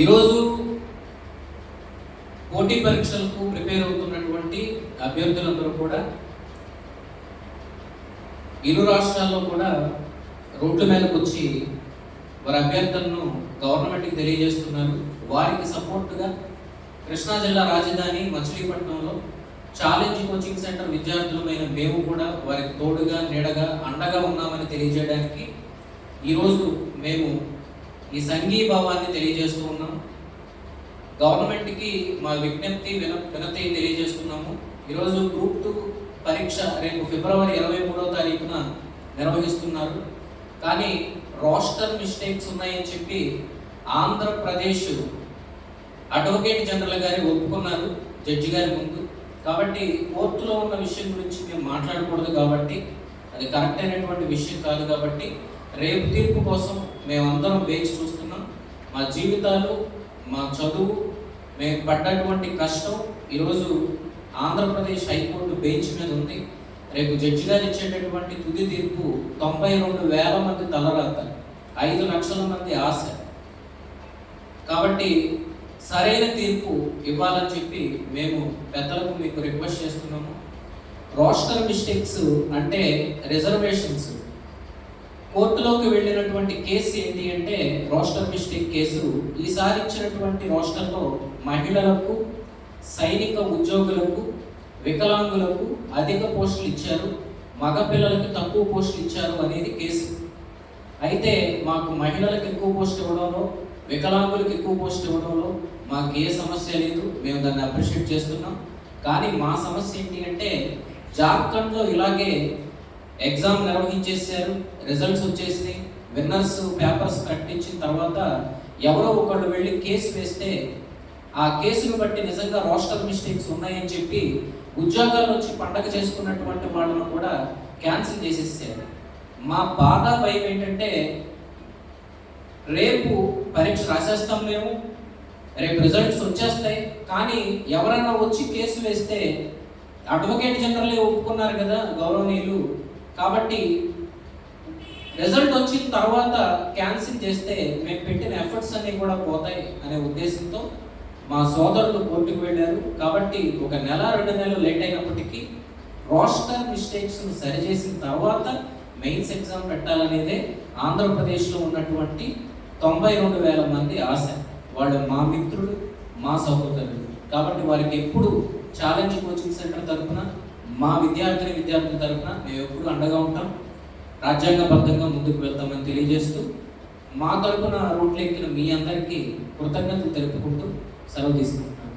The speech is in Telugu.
ఈరోజు పోటీ పరీక్షలకు ప్రిపేర్ అవుతున్నటువంటి అభ్యర్థులందరూ కూడా ఇరు రాష్ట్రాల్లో కూడా రోడ్ల మీదకి వచ్చి వారి అభ్యర్థులను గవర్నమెంట్కి తెలియజేస్తున్నారు. వారికి సపోర్ట్గా కృష్ణా జిల్లా రాజధాని మచిలీపట్నంలో ఛాలెంజ్ కోచింగ్ సెంటర్ విద్యార్థులమైన మేము కూడా వారికి తోడుగా నీడగా అండగా ఉన్నామని తెలియజేయడానికి ఈరోజు మేము ఈ సంఘీభావాన్ని తెలియజేస్తూ ఉన్నాం. గవర్నమెంట్కి మా విజ్ఞప్తి విన వినతి తెలియజేస్తున్నాము. ఈరోజు గ్రూప్ టూ పరీక్ష రేపు ఫిబ్రవరి ఇరవై మూడవ తారీఖున నిర్వహిస్తున్నారు. కానీ రోస్టర్ మిస్టేక్స్ ఉన్నాయని చెప్పి ఆంధ్రప్రదేశ్ అడ్వకేట్ జనరల్ గారి ఒప్పుకున్నారు జడ్జి గారి ముందు. కాబట్టి కోర్టులో ఉన్న విషయం గురించి మేము మాట్లాడకూడదు కాబట్టి అది కరెక్ట్ అయినటువంటి విషయం కాదు కాబట్టి రేపు తీర్పు కోసం మేమందరం వేచి చూస్తున్నాం. మా జీవితాలు మా చదువు మేము పడ్డటువంటి కష్టం ఈరోజు ఆంధ్రప్రదేశ్ హైకోర్టు బెంచ్ మీద ఉంది. రేపు జడ్జి గారు ఇచ్చేటటువంటి తుది తీర్పు తొంభై రెండు వేల మంది తలరాత ఐదు లక్షల మంది ఆశ. కాబట్టి సరైన తీర్పు ఇవ్వాలని చెప్పి మేము పెద్దలకు మీకు రిక్వెస్ట్ చేస్తున్నాము. రోస్టర్ మిస్టేక్స్ అంటే రిజర్వేషన్స్. కోర్టులోకి వెళ్ళినటువంటి కేసు ఏంటి అంటే రోస్టర్ మిస్టేక్ కేసు. ఈసారి ఇచ్చినటువంటి రోస్టర్లో మహిళలకు సైనిక ఉద్యోగులకు వికలాంగులకు అధిక పోస్టులు ఇచ్చారు. మగపిల్లలకు తక్కువ పోస్టులు ఇచ్చారు అనేది కేసు. అయితే మాకు మహిళలకు ఎక్కువ పోస్ట్ ఇవ్వడంలో వికలాంగులకు ఎక్కువ పోస్ట్ ఇవ్వడంలో మాకు ఏ సమస్య లేదు. మేము దాన్ని అప్రిషియేట్ చేస్తున్నాం. కానీ మా సమస్య ఏంటి అంటే జార్ఖండ్లో ఇలాగే ఎగ్జామ్ నిర్వహించేసారు రిజల్ట్స్ వచ్చేసినాయి విన్నర్స్ పేపర్స్ కట్టించిన తర్వాత ఎవరో ఒకళ్ళు వెళ్ళి కేసు వేస్తే ఆ కేసును బట్టి నిజంగా రోస్టర్ మిస్టేక్స్ ఉన్నాయని చెప్పి ఉద్యోగాలు వచ్చి పండగ చేసుకున్నటువంటి వాళ్ళను కూడా క్యాన్సిల్ చేసేసారు మా బాధ భయం ఏంటంటే రేపు పరీక్ష రాసేస్తాం మేము రేపు రిజల్ట్స్ వచ్చేస్తాయి కానీ ఎవరైనా వచ్చి కేసు వేస్తే అడ్వకేట్ జనరల్ ఒప్పుకున్నారు కదా గౌరవనీయులు కాబట్టి రిజల్ట్ వచ్చిన తర్వాత క్యాన్సిల్ చేస్తే మేము పెట్టిన ఎఫర్ట్స్ అన్నీ కూడా పోతాయి అనే ఉద్దేశంతో మా సోదరులు కోర్టుకు వెళ్ళారు. కాబట్టి ఒక నెల రెండు నెలలు లేట్ అయినప్పటికీ రోస్టర్ మిస్టేక్స్ను సరిచేసిన తర్వాత మెయిన్స్ ఎగ్జామ్ పెట్టాలనేదే ఆంధ్రప్రదేశ్లో ఉన్నటువంటి తొంభై రెండు వేల మంది ఆశ. వాళ్ళు మా మిత్రులు మా సహోదరులు. కాబట్టి వారికి ఎప్పుడు ఛాలెంజ్ కోచింగ్ సెంటర్ తరఫున మా విద్యార్థిని విద్యార్థుల తరఫున మేము ఎప్పుడు అండగా ఉంటాం. రాజ్యాంగబద్ధంగా ముందుకు వెళ్తామని తెలియజేస్తూ మా తరఫున రోడ్లు ఎక్కిన మీ అందరికీ కృతజ్ఞతలు తెలుపుకుంటూ సెలవు తీసుకుంటున్నాను.